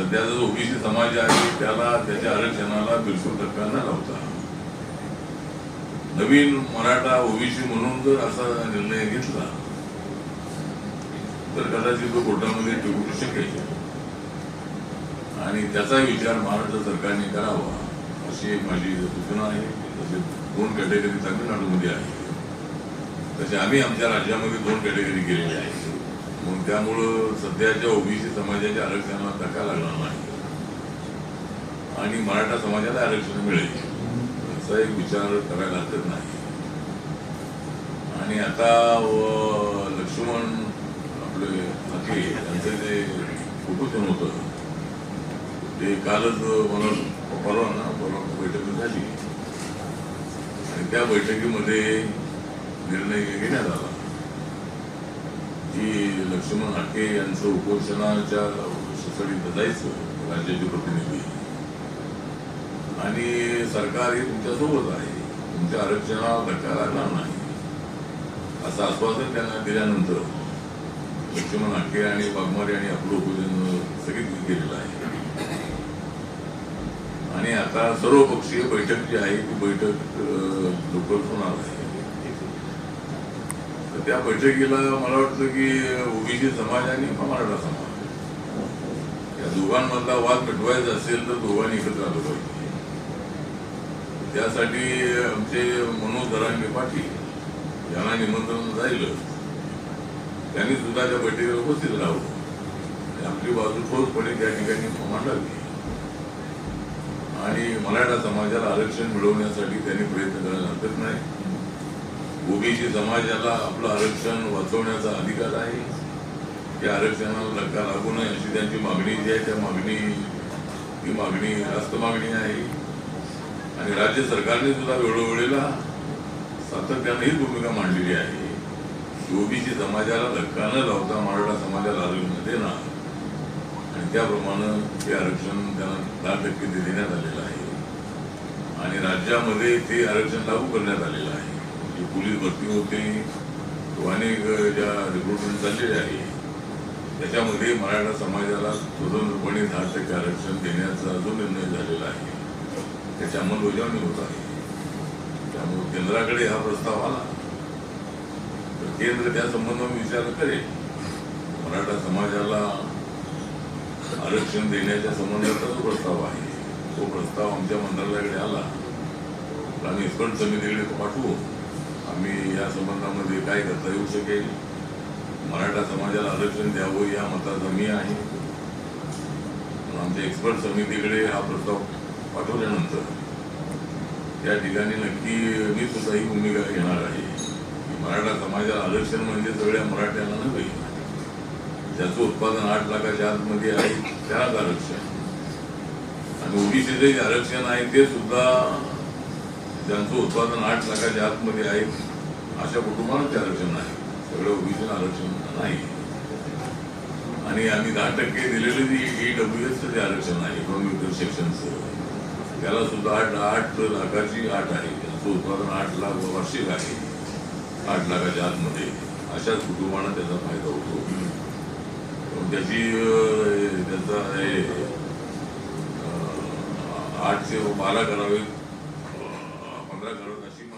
सध्याचा जो ओबीसी समाज आहे त्याला त्याच्या आरक्षणाला बिलकुल धक्का न लावता नवीन मराठा ओबीसी म्हणून जर असा निर्णय घेतला तर कदाचित तो कोर्टामध्ये टिकू शकेल. आणि त्याचा विचार महाराष्ट्र सरकारने करावा अशी एक माझी सूचना आहे. तसे दोन कॅटेगरी तामिळनाडूमध्ये आहे. तसे आम्ही आमच्या राज्यामध्ये दोन कॅटेगरी केलेल्या आहेत. म्हणून त्यामुळं सध्याच्या ओबीसी समाजाच्या आरक्षणाला धक्का लागणार नाही. आणि मराठा समाजाला आरक्षण मिळेल. असा एक विचार करायला हरकत नाही. आणि आता लक्ष्मण आपले हाके यांचं जे उपोषण होतं ते कालच मला परवा ना परवा बैठक झाली. आणि त्या बैठकीमध्ये निर्णय घेण्यात आला. लक्ष्मण हाके यांचं उपोषणाच्या सडीत जायचं राज्याचे प्रतिनिधी. आणि सरकार हे तुमच्यासोबत आहे. तुमच्या आरक्षणाला धक्का लागणार नाही. असं आश्वासन त्यांना दिल्यानंतर लक्ष्मण हाके आणि वाघमारे आणि आपलं उपोषण स्थगित केलेलं आहे. आणि आता सर्वपक्षीय बैठक जी आहे ती बैठक लवकर होणार आहे. तर त्या बैठकीला मला वाटतं की ओबीसी समाज आणि मराठा समाज. या दोघांमधला वाद मिटवायचा असेल तर दोघांनी एकत्र आलं पाहिजे. त्यासाठी आमचे मनोज धरांगे पाटील यांना निमंत्रण राहिलं. त्यांनी सुद्धा त्या बैठकीला उपस्थित राहावं. आपली बाजू ठोसपणे त्या ठिकाणी मांडावी आणि मराठा समाजाला आरक्षण मिळवण्यासाठी त्यांनी प्रयत्न करायला हरकत नाही. ओबीसी समाजाला आपलं आरक्षण वाचवण्याचा अधिकार आहे. या आरक्षणाला धक्का लागू नये अशी त्यांची मागणी जी आहे त्या मागणी ही मागणी रास्त मागणी आहे. आणि राज्य सरकारने सुद्धा वेळोवेळेला सातत्याने ही भूमिका मांडलेली आहे. की ओबीसी समाजाला धक्का न लावता मराठा समाजाला आरक्षण देणार आणि त्याप्रमाणे ते आरक्षण त्यांना दहा टक्के देण्यात आलेलं आहे. आणि राज्यामध्ये ते आरक्षण लागू करण्यात आलेलं आहे. जी पोलीस भरती होते अनेक ज्या रिक्रुटमेंट चाललेले आहे त्याच्यामध्ये मराठा समाजाला स्वतंत्रपणे दहा टक्के आरक्षण देण्याचा जो निर्णय झालेला आहे त्याची अंमलबजावणी होत आहे. त्यामुळे केंद्राकडे हा प्रस्ताव आला. तर केंद्र त्या संबंधाने विचार करेल. मराठा समाजाला आरक्षण देण्याच्या संबंधाचा जो प्रस्ताव आहे तो प्रस्ताव आमच्या मंत्रालयाकडे आला. आम्ही एक्सपर्ट समितीकडे पाठवू. आम्ही या संबंधामध्ये काय करता येऊ शकेल? मराठा समाजाला आरक्षण द्यावं या मताचा मी आहे. आमच्या एक्सपर्ट समितीकडे हा प्रस्ताव पाठवल्यानंतर त्या ठिकाणी नक्की मी सुद्धा ही भूमिका घेणार आहे. की मराठा समाजाला आरक्षण म्हणजे सगळ्या मराठ्यांना नव्हे. ज्याचं उत्पादन आठ लाखाच्या आतमध्ये आहे त्यालाच आरक्षण. आणि ओबीसीचे जे आरक्षण आहे ते सुद्धा ज्यांचं उत्पादन आठ लाखाच्या आतमध्ये आहे. अशा कुटुंबांना ते आरक्षण नाही. सगळं ओबीसीला आरक्षण नाही. आणि आम्ही दहा टक्के दिलेले जे ई डब्ल्यू एसचं जे आरक्षण आहे इकॉनॉमिक सेक्शनचं त्याला सुद्धा आठ आठ लाखाची आठ आहे. त्यांचं उत्पादन आठ लाख वार्षिक आहे. आठ लाखाच्या आतमध्ये. अशाच कुटुंबांना त्याचा फायदा होतो. पण त्याची त्याचा आठ ते बारा करावे अं, पंधरा करावे अशी